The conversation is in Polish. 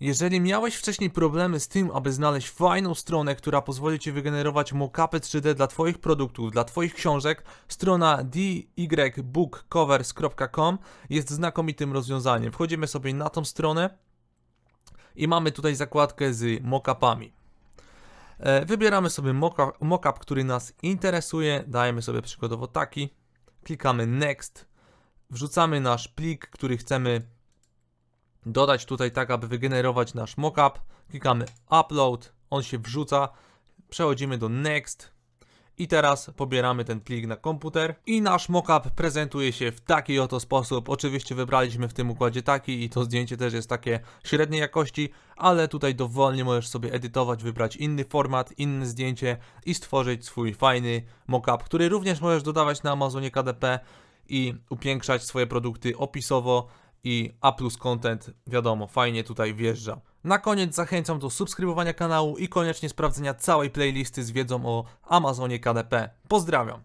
Jeżeli miałeś wcześniej problemy z tym, aby znaleźć fajną stronę, która pozwoli Ci wygenerować mockupy 3D dla Twoich produktów, dla Twoich książek, strona dybookcovers.com jest znakomitym rozwiązaniem. Wchodzimy sobie na tą stronę i mamy tutaj zakładkę z mockupami. E, Wybieramy sobie mockup, który nas interesuje, dajemy sobie przykładowo taki, klikamy Next, wrzucamy nasz plik, który chcemy dodać tutaj tak, aby wygenerować nasz mockup. Klikamy Upload, on się wrzuca, przechodzimy do Next i teraz pobieramy ten plik na komputer i nasz mockup prezentuje się w taki oto sposób. Oczywiście wybraliśmy w tym układzie taki i to zdjęcie też jest takie średniej jakości, ale tutaj dowolnie możesz sobie edytować, wybrać inny format, inne zdjęcie i stworzyć swój fajny mockup, który również możesz dodawać na Amazonie KDP i upiększać swoje produkty opisowo i A plus content, wiadomo, fajnie tutaj wjeżdża. Na koniec zachęcam do subskrybowania kanału i koniecznie sprawdzenia całej playlisty z wiedzą o Amazonie KDP. Pozdrawiam!